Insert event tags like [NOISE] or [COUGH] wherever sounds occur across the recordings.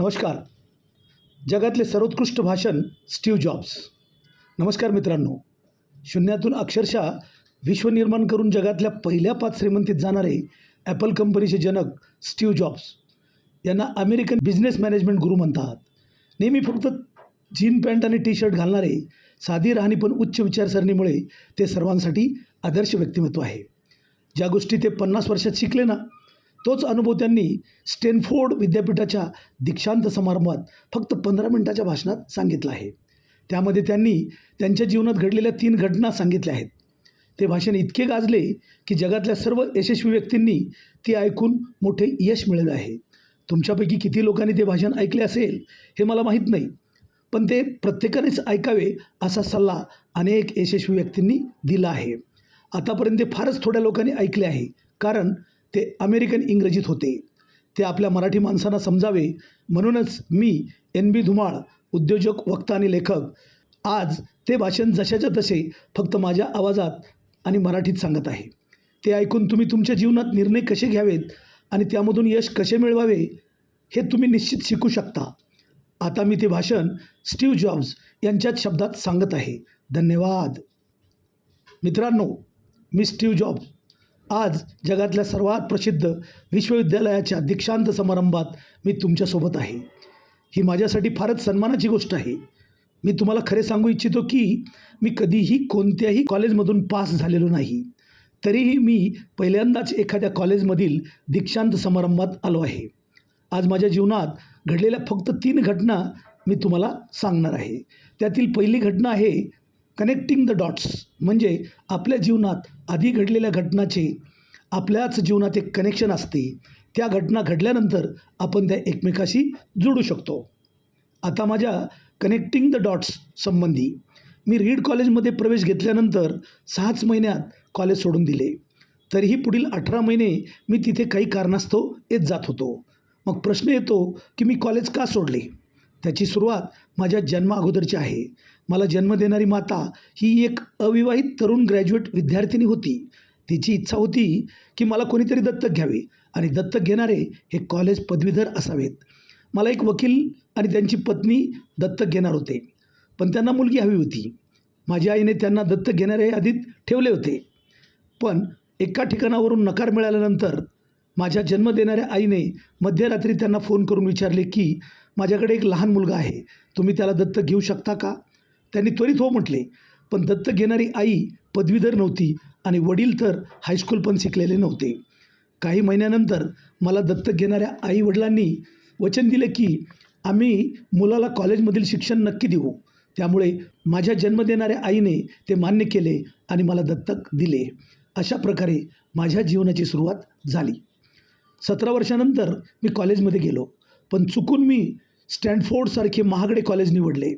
नमस्कार. जगातले सर्वोत्कृष्ट भाषण स्टीव जॉब्स. नमस्कार मित्रांनो. शून्यातून अक्षरशः विश्व निर्माण करून जगातल्या पहिल्या पाच श्रीमंतीत जाणारे ॲपल कंपनीचे जनक स्टीव जॉब्स यांना अमेरिकन बिझनेस मॅनेजमेंट गुरु म्हणतात. नेहमी फक्त जीन पॅन्ट आणि टी शर्ट घालणारे साधी राहणी पण उच्च विचारसरणीमुळे ते सर्वांसाठी आदर्श व्यक्तिमत्व आहे. ज्या गोष्टी ते पन्नास वर्षात शिकले ना तोच अनुभव त्यांनी स्टेनफोर्ड विद्यापीठाच्या दीक्षांत समारंभात फक्त पंधरा मिनिटाच्या भाषणात सांगितलं आहे. त्यामध्ये त्यांनी त्यांच्या जीवनात घडलेल्या तीन घटना सांगितल्या आहेत. ते भाषण इतके गाजले की जगातल्या सर्व यशस्वी व्यक्तींनी ते ऐकून मोठे यश मिळवले आहे. तुमच्यापैकी किती लोकांनी ते भाषण ऐकले असेल हे मला माहीत नाही पण ते प्रत्येकानेच ऐकावे असा सल्ला अनेक यशस्वी व्यक्तींनी दिला आहे. आतापर्यंत ते फारच थोड्या लोकांनी ऐकले आहे कारण ते अमेरिकन इंग्रजीत होते. ते आपल्या मराठी माणसांना समजावे. म्हणूनच मी एन बी धुमाळ उद्योजक वक्ता आणि लेखक आज ते भाषण जशाच्या तसे फक्त माझ्या आवाजात आणि मराठीत सांगत आहे. ते ऐकून तुम्ही तुमच्या जीवनात निर्णय कसे घ्यावेत आणि त्यामधून यश कसे मिळवावे हे तुम्ही निश्चित शिकू शकता. आता मी ते भाषण स्टीव जॉब्स यांच्याच शब्दात सांगत आहे. धन्यवाद. मित्रांनो मी स्टीव जॉब्स. आज जगातल्या सर्वात प्रसिद्ध विश्वविद्यालयाच्या दीक्षांत समारंभात मी तुमच्यासोबत आहे. ही माझ्यासाठी फारच सन्मानाची गोष्ट आहे. मी तुम्हाला खरे सांगू इच्छितो की मी कधीही कोणत्याही कॉलेजमधून पास झालेलो नाही. तरीही मी पहिल्यांदाच एखाद्या कॉलेजमधील दीक्षांत समारंभात आलो आहे. आज माझ्या जीवनात घडलेल्या फक्त तीन घटना मी तुम्हाला सांगणार आहे. त्यातील पहिली घटना आहे कनेक्टिंग द डॉट्स म्हणजे आपल्या जीवनात आधी घडलेल्या घटनाचे आपल्याच जीवनात एक कनेक्शन असते. त्या घटना घडल्यानंतर आपण त्या एकमेकाशी जोडू शकतो. आता माझ्या कनेक्टिंग द डॉट्स संबंधी मी रीड कॉलेजमध्ये प्रवेश घेतल्यानंतर सहाच महिन्यात कॉलेज सोडून दिले. तरीही पुढील अठरा महिने मी तिथे काही कारणास्तव येत जात होतो. मग प्रश्न येतो की मी कॉलेज का सोडले? त्याची सुरुवात माझ्या जन्मा अगोदरची आहे. मला जन्म देणारी माता ही एक अविवाहित तरुण ग्रॅज्युएट विद्यार्थिनी होती. तिची इच्छा होती की मला कोणीतरी दत्तक घ्यावे आणि दत्तक घेणारे हे कॉलेज पदवीधर असावेत. मला एक वकील आणि त्यांची पत्नी दत्तक घेणार होते. पण त्यांना मुलगी हवी होती. माझ्या आईने त्यांना दत्तक घेणाऱ्या यादीत ठेवले होते. पण एका ठिकाणावरून नकार मिळाल्यानंतर माझ्या जन्म देणाऱ्या आईने मध्यरात्री त्यांना फोन करून विचारले की माझ्याकडे एक लहान मुलगा आहे. तुम्ही त्याला दत्तक घेऊ शकता का? त्यांनी त्वरित हो म्हटले पण दत्तक घेणारी आई पदवीधर नव्हती आणि वडील तर हायस्कूल पण शिकलेले नव्हते. काही महिन्यानंतर मला दत्तक घेणाऱ्या आई वडिलांनी वचन दिले की आम्ही मुलाला कॉलेजमधील शिक्षण नक्की देऊ. त्यामुळे माझ्या जन्म देणाऱ्या आईने ते मान्य केले आणि मला दत्तक दिले. अशा प्रकारे माझ्या जीवनाची सुरुवात झाली. सतरा वर्षानंतर मी कॉलेजमध्ये गेलो. पण चुकून मी स्टँडफोर्डसारखे महागडे कॉलेज निवडले.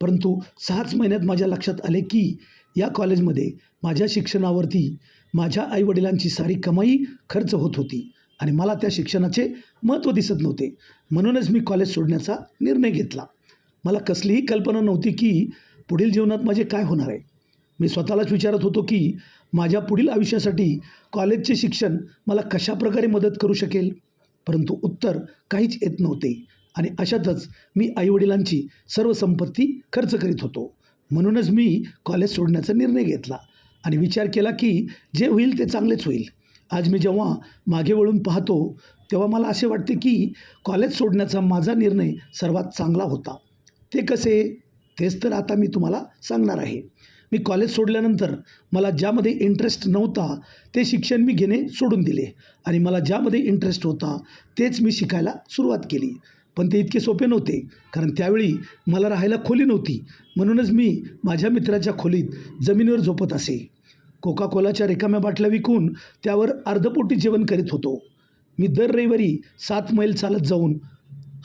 परंतु सहाच महिन्यात माझ्या लक्षात आले की या कॉलेजमध्ये माझ्या शिक्षणावरती माझ्या आईवडिलांची सारी कमाई खर्च होत होती आणि मला त्या शिक्षणाचे महत्त्व दिसत नव्हते. म्हणूनच मी कॉलेज सोडण्याचा निर्णय घेतला. मला कसलीही कल्पना नव्हती की पुढील जीवनात माझे काय होणार आहे. मी स्वतःलाच विचारत होतो की माझ्या पुढील आयुष्यासाठी कॉलेजचे शिक्षण मला कशाप्रकारे मदत करू शकेल? परंतु उत्तर काहीच येत नव्हते आणि अशातच मी आईवडिलांची सर्व संपत्ती खर्च करीत होतो. म्हणूनच मी कॉलेज सोडण्याचा निर्णय घेतला आणि विचार केला की जे होईल ते चांगलेच होईल. आज मी जेव्हा मागे वळून पाहतो तेव्हा मला असे वाटते की कॉलेज सोडण्याचा माझा निर्णय सर्वात चांगला होता. ते कसे? तेच तर आता मी तुम्हाला सांगणार आहे. मी कॉलेज सोडल्यानंतर मला ज्यामध्ये इंटरेस्ट नव्हता ते शिक्षण मी घेणे सोडून दिले. आणि मला ज्यामध्ये इंटरेस्ट होता तेच मी शिकायला सुरुवात केली. पण ते इतके सोपे नव्हते कारण त्यावेळी मला राहायला खोली नव्हती. म्हणूनच मी माझ्या मित्राच्या खोलीत जमिनीवर झोपत असे. कोका कोलाच्या रिकाम्या बाटल्या विकून त्यावर अर्धपोटी जेवण करीत होतो. मी दर रविवारी सात मैल चालत जाऊन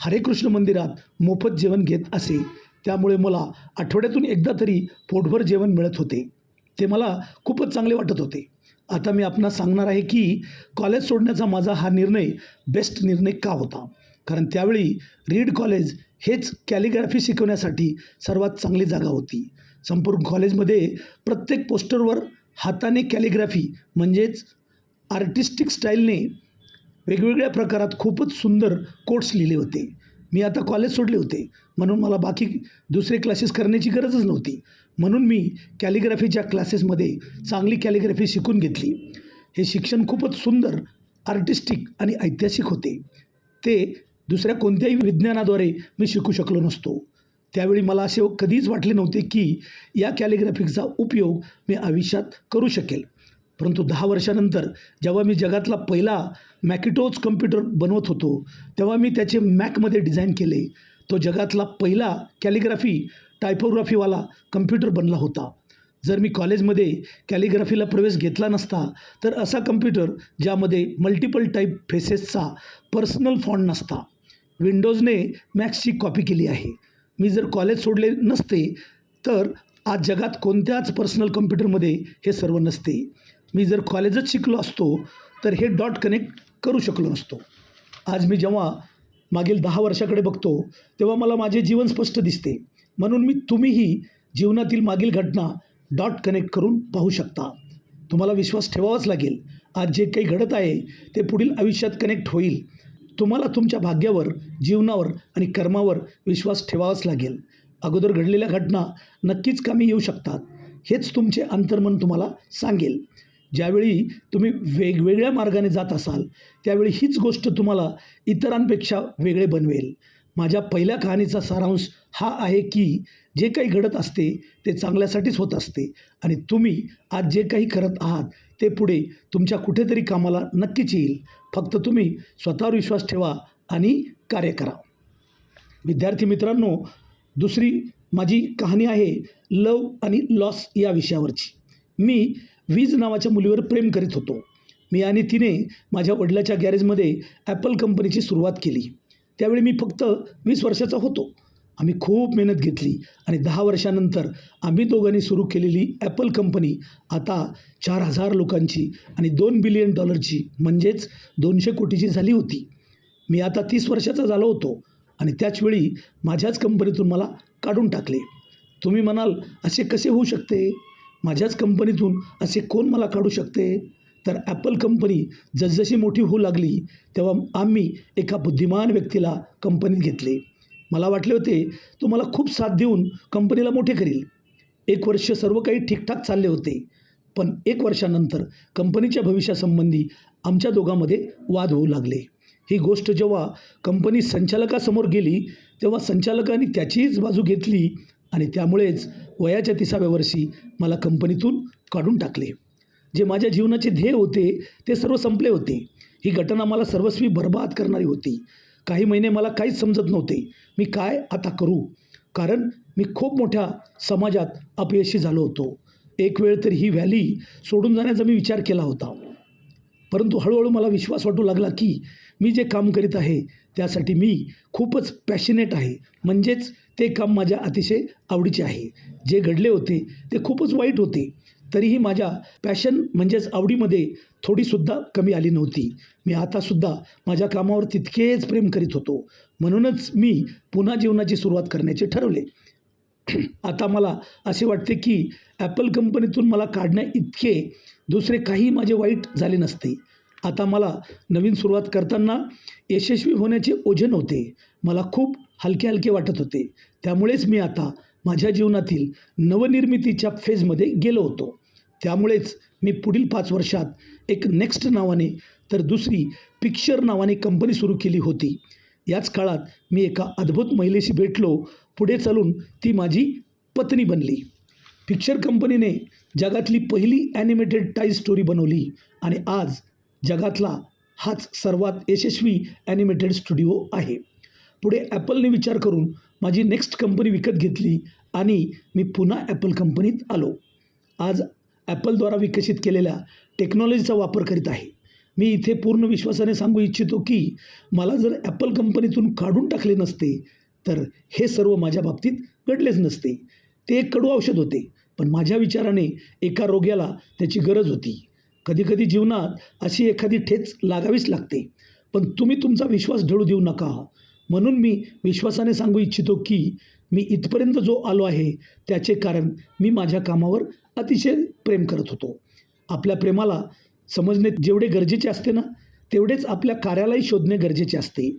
हरे कृष्ण मंदिरात मोफत जेवण घेत असे. त्यामुळे मला आठवड्यातून एकदा तरी पोटभर जेवण मिळत होते. ते मला खूपच चांगले वाटत होते. आता मी आपणास सांगणार आहे की कॉलेज सोडण्याचा माझा हा निर्णय बेस्ट निर्णय का होता? कारण त्यावेळी रीड कॉलेज हेच कॅलिग्राफी शिकवण्यासाठी सर्वात चांगली जागा होती. संपूर्ण कॉलेजमध्ये प्रत्येक पोस्टरवर हाताने कॅलिग्राफी म्हणजेच आर्टिस्टिक स्टाईलने वेगवेगळ्या प्रकारात खूपच सुंदर कोट्स लिहिले होते. मी आता कॉलेज सोडले होते. म्हणून मला बाकी दुसरे क्लासेस करण्याची गरजच नव्हती. म्हणून मी कॅलिग्राफीच्या क्लासेसमध्ये चांगली कॅलिग्राफी शिकून घेतली. हे शिक्षण खूपच सुंदर आर्टिस्टिक आणि ऐतिहासिक होते. ते दुसऱ्या कोणत्याही विज्ञानाद्वारे मी शिकू शकलो नसतो. त्यावेळी मला असे कधीच वाटले नव्हते की या कॅलिग्राफीचा उपयोग मी आयुष्यात करू शकेल. परंतु दहा वर्षानंतर जेव्हा मी जगातला पहिला मॅकिटोज कम्प्युटर बनवत होतो तेव्हा मी त्याचे मॅकमध्ये डिझाईन केले. तो जगातला पहिला कॅलिग्राफी टायपोग्राफीवाला कम्प्युटर बनला होता. जर मी कॉलेजमध्ये कॅलिग्राफीला प्रवेश घेतला नसता तर असा कम्प्युटर ज्यामध्ये मल्टिपल टाईप फेसेसचा पर्सनल फॉन्ट नसता. विंडोजने मॅक्सची कॉपी केली आहे. मी जर कॉलेज सोडले नसते तर आज जगात कोणत्याच पर्सनल कम्प्युटरमध्ये हे सर्व नसते. मी जर कॉलेजच शिकलो असतो तर हे डॉट कनेक्ट करू शकलो नसतो. आज मी जेव्हा मागील दहा वर्षाकडे बघतो तेव्हा मला माझे जीवन स्पष्ट दिसते. म्हणून मी तुम्हीही जीवनातील मागील घटना डॉट कनेक्ट करून पाहू शकता. तुम्हाला विश्वास ठेवावाच लागेल. आज जे काही घडत आहे ते पुढील आयुष्यात कनेक्ट होईल. तुम्हाला तुमच्या भाग्यावर जीवनावर आणि कर्मावर विश्वास ठेवावाच लागेल. अगोदर घडलेल्या घटना नक्कीच कामी येऊ शकतात. हेच तुमचे अंतर्मन तुम्हाला सांगेल. ज्यावेळी तुम्ही वेगवेगळ्या मार्गाने जात असाल त्यावेळी हीच गोष्ट तुम्हाला इतरांपेक्षा वेगळे बनवेल. माझ्या पहिल्या कहाणीचा सारांश हा आहे की जे काही घडत असते ते चांगल्यासाठीच होत असते. आणि तुम्ही आज जे काही करत आहात ते पुढे तुमच्या कुठेतरी कामाला नक्कीच येईल. फक्त तुम्ही स्वतःवर विश्वास ठेवा आणि कार्य करा. विद्यार्थी मित्रांनो दुसरी माझी कहाणी आहे लव आणि लॉस या विषयावरची. मी वीज नावाच्या मुलीवर प्रेम करीत होतो. मी आणि तिने माझ्या वडिलाच्या गॅरेजमध्ये ॲपल कंपनीची सुरुवात केली. त्यावेळी मी फक्त वीस वर्षाचा होतो. आम्ही खूप मेहनत घेतली आणि दहा वर्षानंतर आम्ही दोघांनी सुरू केलेली ॲपल कंपनी आता चार हजार लोकांची आणि दोन बिलियन डॉलरची म्हणजेच दोनशे कोटीची झाली होती. मी आता तीस वर्षाचा झालो होतो आणि त्याचवेळी माझ्याच कंपनीतून मला काढून टाकले. तुम्ही म्हणाल असे कसे होऊ शकते? माझ्याच कंपनीतून असे कोण मला काढू शकते? तर ॲपल कंपनी जसजशी मोठी होऊ लागली तेव्हा आम्ही एका बुद्धिमान व्यक्तीला कंपनीत घेतले. मला वाटले होते तो मला खूप साथ देऊन कंपनीला मोठे करील. एक वर्ष सर्व काही ठीकठाक चालले होते पण एक वर्षानंतर कंपनीच्या भविष्यासंबंधी आमच्या दोघांमध्ये वाद होऊ लागले. ही गोष्ट जेव्हा कंपनी संचालकासमोर गेली तेव्हा संचालकाने त्याचीच बाजू घेतली आणि त्यामुळेच वयाच्या तिसाव्या वर्षी मला कंपनीतून काढून टाकले. जे माझ्या जीवनाचे ध्येय होते ते सर्व संपले होते. ही घटना मला सर्वस्वी बर्बाद करणारी होती. काही महिने मला काहीच समजत नव्हते. मी काय आता करू? कारण मी खूप मोठ्या समाजात अपयशी झालो होतो. एक वेळ तर ही व्हॅली सोडून जाण्याचा मी विचार केला होता. परंतु हळूहळू मला विश्वास वाटू लागला की मी जे काम करीत आहे त्यासाठी मी खूपच पॅशनेट आहे. म्हणजेच ते काम माझ्या अतिशय आवडीचे आहे. जे घडले होते ते खूपच वाईट होते. तरीही माझ्या पॅशन म्हणजेच आवडीमध्ये थोडीसुद्धा कमी आली नव्हती. मी आतासुद्धा माझ्या कामावर तितकेच प्रेम करीत होतो. म्हणूनच मी पुन्हा जीवनाची सुरुवात करण्याचे ठरवले. [CLEARS THROAT] आता मला असे वाटते की ॲपल कंपनीतून मला काढण्या इतके दुसरे काही माझे वाईट झाले नसते. आता मला नवीन सुरुवात करताना यशस्वी होण्याचे ओझे नव्हते. मला खूप हलके हलके वाटत होते. त्यामुळेच मी आता माझ्या जीवनातील नवनिर्मितीच्या फेजमध्ये गेलो होतो. त्यामुळेच मी पुढील पाच वर्षात एक नेक्स्ट नावाने तर दुसरी पिक्चर नावाने कंपनी सुरू केली होती. याच काळात मी एका अद्भुत महिलेशी भेटलो. पुढे चालून ती माझी पत्नी बनली. पिक्चर कंपनीने जगातली पहिली ॲनिमेटेड टाई स्टोरी बनवली आणि आज जगातला हाच सर्वात यशस्वी ॲनिमेटेड स्टुडिओ आहे. पुढे ॲपलने विचार करून माझी नेक्स्ट कंपनी विकत घेतली आणि मी पुन्हा ॲपल कंपनीत आलो. आज ॲपलद्वारा विकसित केलेल्या टेक्नॉलॉजीचा वापर करीत आहे. मी इथे पूर्ण विश्वासाने सांगू इच्छितो की मला जर ॲपल कंपनीतून काढून टाकले नसते तर हे सर्व माझ्या बाबतीत घडलेच नसते. ते एक कडू औषध होते पण माझ्या विचाराने एका रोग्याला त्याची गरज होती. कधीकधी जीवनात अशी एखादी ठेच लागावीच लागते. पण तुम्ही तुमचा विश्वास ढळू देऊ नका. म्हणून मी विश्वासाने सांगू इच्छितो की मी इथपर्यंत जो आलो आहे त्याचे कारण मी माझ्या कामावर अतिशय प्रेम करत होतो. आपल्या प्रेमाला समजणे जेवढे गरजेचे असते ना तेवढेच आपल्या कार्यालाही शोधणे गरजेचे असते.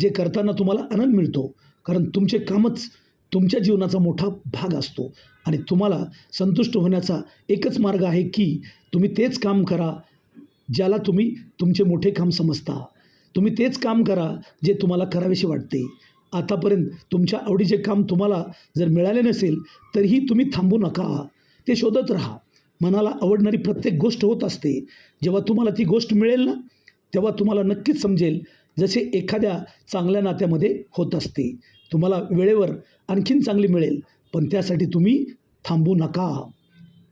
जे करताना तुम्हाला आनंद मिळतो कारण तुमचे कामच तुमच्या जीवनाचा मोठा भाग असतो. आणि तुम्हाला संतुष्ट होण्याचा एकच मार्ग आहे की तुम्ही तेच काम करा ज्याला तुम्ही तुमचे मोठे काम समजता. तुम्ही तेच काम करा जे तुम्हाला करावेसे वाटते. आतापर्यंत तुमच्या आवडीचे काम तुम्हाला जर मिळाले नसेल तरीही तुम्ही थांबू नका. ते शोधत राहा. मनाला आवडणारी प्रत्येक गोष्ट होत असते. जेव्हा तुम्हाला ती गोष्ट मिळेल ना तेव्हा तुम्हाला नक्कीच समजेल जसे एखाद्या चांगल्या नात्यामध्ये होत असते. तुम्हाला वेळेवर आणखीन चांगली मिळेल पण त्यासाठी तुम्ही थांबू नका.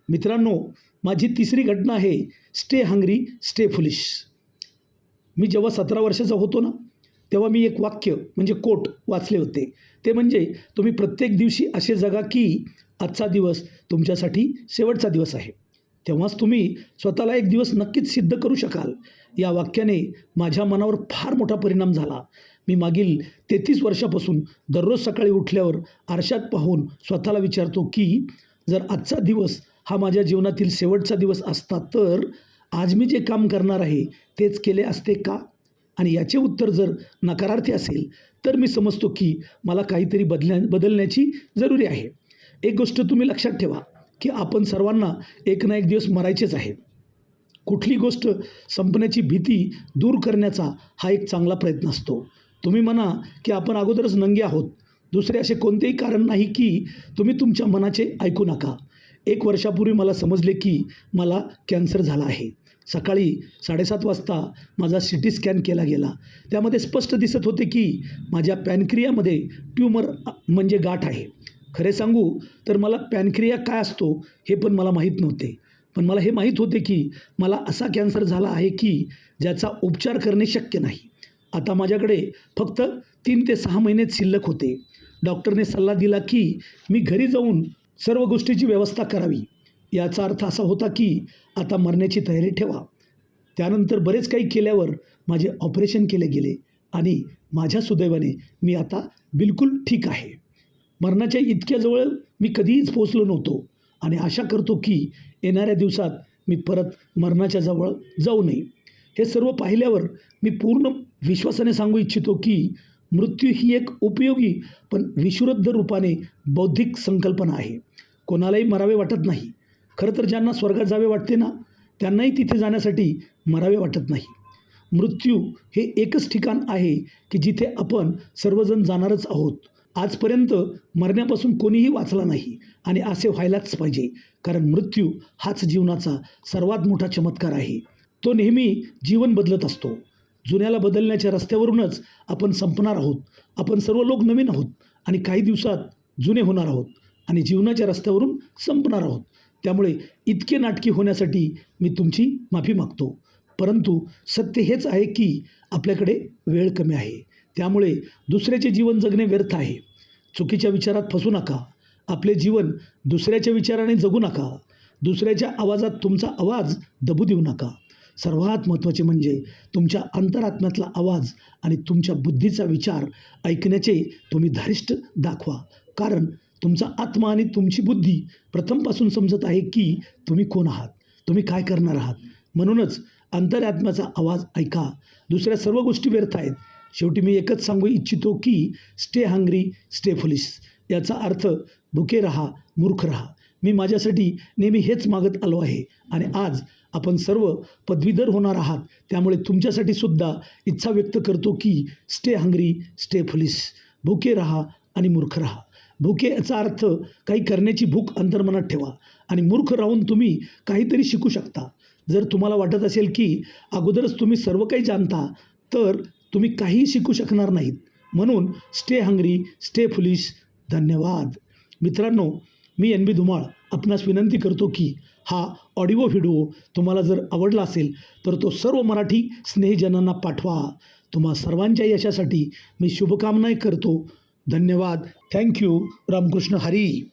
मित्रांनो माझी तिसरी घटना आहे स्टे हंग्री स्टे फुलिश. मी जेव्हा सतरा वर्षाचा होतो ना तेव्हा मी एक वाक्य म्हणजे कोट वाचले होते. ते म्हणजे तुम्ही प्रत्येक दिवशी असे जगा की आजचा दिवस तुमच्यासाठी शेवटचा दिवस आहे. तेव्हाच तुम्ही स्वतःला एक दिवस नक्कीच सिद्ध करू शकाल. या वाक्याने माझ्या मनावर फार मोठा परिणाम झाला. मी मागील तेहतीस वर्षापासून दररोज सकाळी उठल्यावर आरशात पाहून स्वतःला विचारतो की जर आजचा दिवस हा माझ्या जीवनातील शेवटचा दिवस असता तर आज मी जे काम करणार आहे तेच केले असते का? आणि याचे उत्तर जर नकारार्थी असेल तर मी समजतो की मला काहीतरी बदल्या बदलण्याची जरुरी आहे. एक गोष्ट तुम्ही लक्षात ठेवा. की आपण सर्वांना एक ना एक दिवस मरायचेच आहे. कुठली गोष्ट संपण्याची भीती दूर करण्याचा हा एक चांगला प्रयत्न असतो. तुम्ही म्हणा की आपण अगोदरच नंगे आहोत. दुसरे असे कोणतेही कारण नाही की तुम्ही तुमच्या मनाचे ऐकू नका. एक वर्षापूर्वी मला समजले की मला कॅन्सर झाला आहे. सकाळी साडेसात वाजता माझा सी टी स्कॅन केला गेला. त्यामध्ये स्पष्ट दिसत होते की माझ्या पॅनक्रियामध्ये ट्यूमर म्हणजे गाठ आहे. खरे सांगू तर मला पॅनक्रिया काय असतो हे पण मला माहीत नव्हते. पण मला हे माहीत होते की मला असा कॅन्सर झाला आहे की ज्याचा उपचार करणे शक्य नाही. आता माझ्याकडे फक्त तीन ते सहा महिनेच शिल्लक होते. डॉक्टरने सल्ला दिला की मी घरी जाऊन सर्व गोष्टीची व्यवस्था करावी. याचा अर्थ असा होता की आता मरण्याची तयारी ठेवा. त्यानंतर बरेच काही केल्यावर माझे ऑपरेशन केले गेले आणि माझ्या सुदैवाने मी आता बिलकुल ठीक आहे. मरणाच्या इतक्या जवळ मी कधीच पोचलो नव्हतो. आणि आशा करतो की येणाऱ्या दिवसात मी परत मरणाच्या जवळ जाऊ नये. हे सर्व पाहिल्यावर मी पूर्ण विश्वासाने सांगू इच्छितो की मृत्यू ही एक उपयोगी पण विश्रुद्ध रूपाने बौद्धिक संकल्पना आहे. कोणालाही मरावे वाटत नाही. खरं तर ज्यांना स्वर्गात जावे वाटते ना त्यांनाही तिथे जाण्यासाठी मरावे वाटत नाही. मृत्यू हे एकच ठिकाण आहे की जिथे आपण सर्वजण जाणारच आहोत. आजपर्यंत मरण्यापासून कोणीही वाचला नाही आणि असे व्हायलाच पाहिजे कारण मृत्यू हाच जीवनाचा सर्वात मोठा चमत्कार आहे. तो नेहमी जीवन बदलत असतो. जुन्याला बदलण्याच्या रस्त्यावरूनच आपण संपणार आहोत. आपण सर्व लोक नवीन आहोत आणि काही दिवसात जुने होणार आहोत आणि जीवनाच्या रस्त्यावरून संपणार आहोत. त्यामुळे इतके नाटकी होण्यासाठी मी तुमची माफी मागतो. परंतु सत्य हेच आहे की आपल्याकडे वेळ कमी आहे. त्यामुळे दुसऱ्याचे जीवन जगणे व्यर्थ आहे. चुकीच्या विचारात फसू नका. आपले जीवन दुसऱ्याच्या विचाराने जगू नका. दुसऱ्याच्या आवाजात तुमचा आवाज दबू देऊ नका. सर्वात महत्त्वाचे म्हणजे तुमच्या अंतरात्म्यातला आवाज आणि तुमच्या बुद्धीचा विचार ऐकण्याचे तुम्ही धारिष्ट दाखवा. कारण तुमचा आत्मा आणि तुमची बुद्धी प्रथमपासून समजत आहे की तुम्ही कोण आहात. तुम्ही काय करणार आहात? म्हणूनच अंतरात्म्याचा आवाज ऐका. दुसऱ्या सर्व गोष्टी व्यर्थ आहेत. शेवटी मी एकच सांगू इच्छितो की स्टे हंग्री स्टे फुलिश याचा अर्थ भुके राहा मूर्ख राहा. मी माझ्यासाठी नेहमी हेच मागत आलो आहे. आणि आज आपण सर्व पदवीधर होणार आहात. त्यामुळे तुमच्यासाठी सुद्धा इच्छा व्यक्त करतो की स्टे हंग्री स्टे फुलिश भुके राहा आणि मूर्ख राहा. भुके याचा अर्थ काही करण्याची भूक अंतर्मनात ठेवा. आणि मूर्ख राहून तुम्ही काहीतरी शिकू शकता. जर तुम्हाला वाटत असेल की अगोदरच तुम्ही सर्व काही जाणता तर तुम्ही काहीही शिकू शकणार नाहीत. म्हणून स्टे हंग्री स्टे फुलिश धन्यवाद. मित्रांनो मी एन बी धुमाळ आपणास विनंती करतो की हा ऑडिओ व्हिडिओ तुम्हाला जर आवडला असेल तर तो सर्व मराठी स्नेहीजनांना पाठवा. तुम्हा सर्वांच्या यशासाठी मी शुभकामनाही करतो. धन्यवाद. Thank you Ramkrishna Hari.